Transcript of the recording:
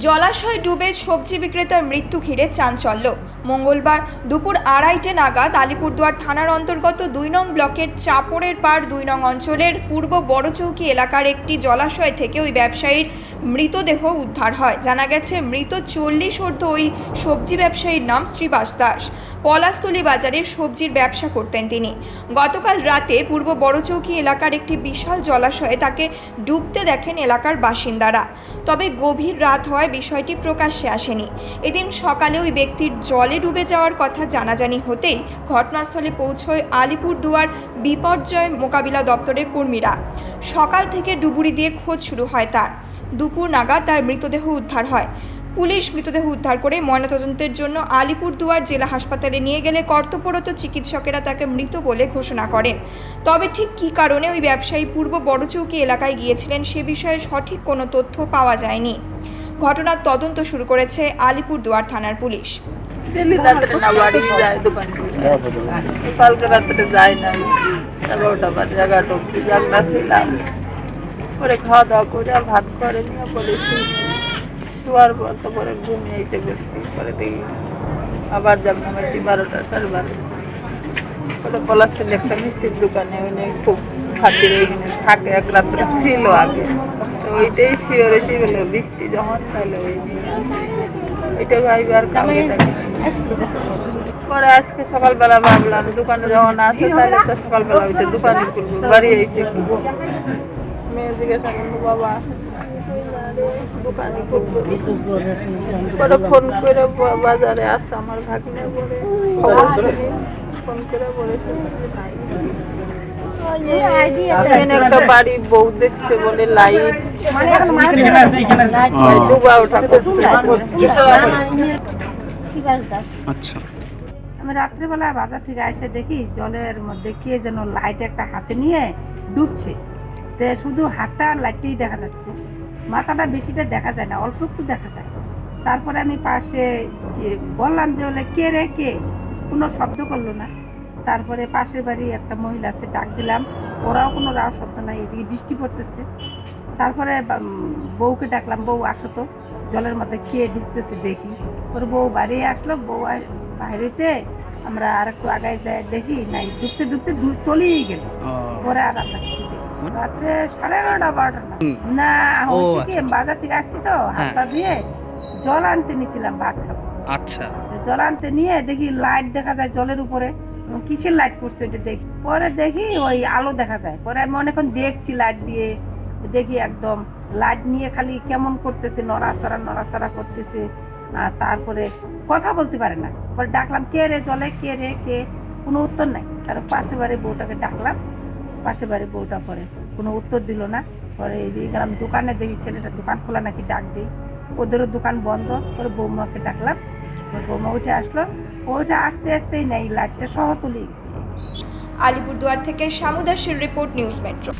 জল সবজি বিক্রেতার মৃত্যু ঘিরে চাঞ্চল্য। মঙ্গলবার দুপুর আড়াইটে নাগাদ আলিপুরদুয়ার থানার অন্তর্গত দুই নং ব্লকের চাপড়ের পাড় দুই নং অঞ্চলের পূর্ব বড়চৌকি এলাকার একটি জলাশয় থেকে ওই ব্যবসায়ীর মৃতদেহ উদ্ধার হয়। জানা গেছে, মৃত চল্লিশ ঊর্ধ্ব ওই সবজি ব্যবসায়ীর নাম শ্রীবাস দাস। পলাশতলী বাজারে সবজির ব্যবসা করতেন তিনি। গতকাল রাতে পূর্ব বড়চৌকি এলাকার একটি বিশাল জলাশয়ে তাকে ডুবতে দেখেন এলাকার বাসিন্দারা। তবে গভীর রাত হওয়ায় বিষয়টি প্রকাশ্যে আসেনি। এদিন সকালে ওই ব্যক্তির জলে ডুবে যাওয়ার কথা জানাজানি হতেই ঘটনাস্থলে পৌঁছয় আলিপুরদুয়ার বিপর্যয় মোকাবিলা দপ্তরের কর্মীরা। সকাল থেকে ডুবুরি দিয়ে খোঁজ শুরু হয় তার। দুপুর নাগাদ তার মৃতদেহ উদ্ধার হয়। পুলিশ মৃতদেহ উদ্ধার করে ময়নাতদন্তের জন্য আলিপুরদুয়ার জেলা হাসপাতালে নিয়ে গেলে কর্তব্যরত চিকিৎসকেরা তাকে মৃত বলে ঘোষণা করেন। তবে ঠিক কী কারণে ওই ব্যবসায়ী পূর্ব বড়চৌকি এলাকায় গিয়েছিলেন সে বিষয়ে সঠিক কোনো তথ্য পাওয়া যায়নি। ঘটনার তদন্ত শুরু করেছে আলিপুরদুয়ার থানার পুলিশ। রাত্রে যায় না খাওয়া দাওয়া করে ভাত করে নিয়ে শোয়ার পর তো আবার একটা মিষ্টির দোকানে খুব খাতির থাকে এক রাত্রে ছিল আগে। ওইটাই শিওর এসে বলল বৃষ্টি যখন তাহলে। এটা ভাইবে আর কাউকে ডাকি নাই। পরে আজকে সকালবেলা ভাবলাম দোকানে যখন আসে তাহলে তো সকালবেলা ওইটা দোকানে করব বাড়ি এসে করব মেয়ে জিজ্ঞাসা করব বাবা দোকানে পরে ফোন করে বাজারে আসে আমার ভাগ্নে বলে খবর ফোন করে বলেছে এখানে একটা বাড়ি বউ দেখছে বলে লাইট। ডুবা ওঠা আচ্ছা। আমি রাত্রেবেলা বাজার থেকে এসে দেখি জলের মধ্যে কে যেন লাইট একটা হাতে নিয়ে ডুবছে। তো শুধু হাতটা আর লাইটটাই দেখা যাচ্ছে। মাথাটা বেশিটা দেখা যায় না অল্প একটু দেখা যায়। তারপরে আমি পাশে যে বললাম যে বলে কে রে কে? কোনো শব্দ করল না। তারপরে পাশের বাড়ি একটা মহিলা আছে ডাক দিলাম। ওরাও কোনো রাও শব্দ নাই এদিকে বৃষ্টি পড়তেছে। তারপরে বউকে ডাকলাম বউ আসো তো। জলের মধ্যে খেয়ে ডুবতেছে দেখি। ওর বউ বাড়ি আসলো বউ বাইরেতে আমরা আর একটু আগায় যাই দেখি নাই ডুবতে ডুবতে ডু- তলিয়েই গেল। পরে আর আমরা রাত্রে সাড়ে এগারোটা বারোটা না? হুম। না হচ্ছে কি আচ্ছা, আচ্ছা। বাজার থেকে আসছি তো হ্যাঁ। হাতটা দিয়ে জল আনতে নিয়েছিলাম ভাত খাব। আচ্ছা। জল আনতে নিয়ে দেখি লাইট দেখা যায় জলের উপরে। কিসের লাইট পড়ছে ওইটা দেখি। পরে দেখি ওই আলো দেখা যায়। পরে আমি অনেকক্ষণ দেখছি লাইট দিয়ে। দেখি একদম লাইট নিয়ে খালি কেমন করতেছে, নড়াচড়া নড়াচড়া করতেছে। আর তারপরে কথা বলতে পারে না। পরে ডাকলাম, কে রে জলে? কে রে? কে? কোনো উত্তর নাই। কারণ পাশে বাড়ি বউটাকে ডাকলাম। পাশে বাড়ি বউটা পরে কোনো উত্তর দিল না। পরে গেলাম দোকানে দেখি ছেলেটা দোকান খোলা নাকি ডাক দিই। ওদেরও দোকান বন্ধ। করে বৌমাকে ডাকলাম। বৌমা উঠে আসলো। ওইটা আসতে আসতেই নেই লাইটটা সহ তুলে আলিপুরদুয়ার থেকে শামুদাসের রিপোর্ট নিউজ মেট্রো।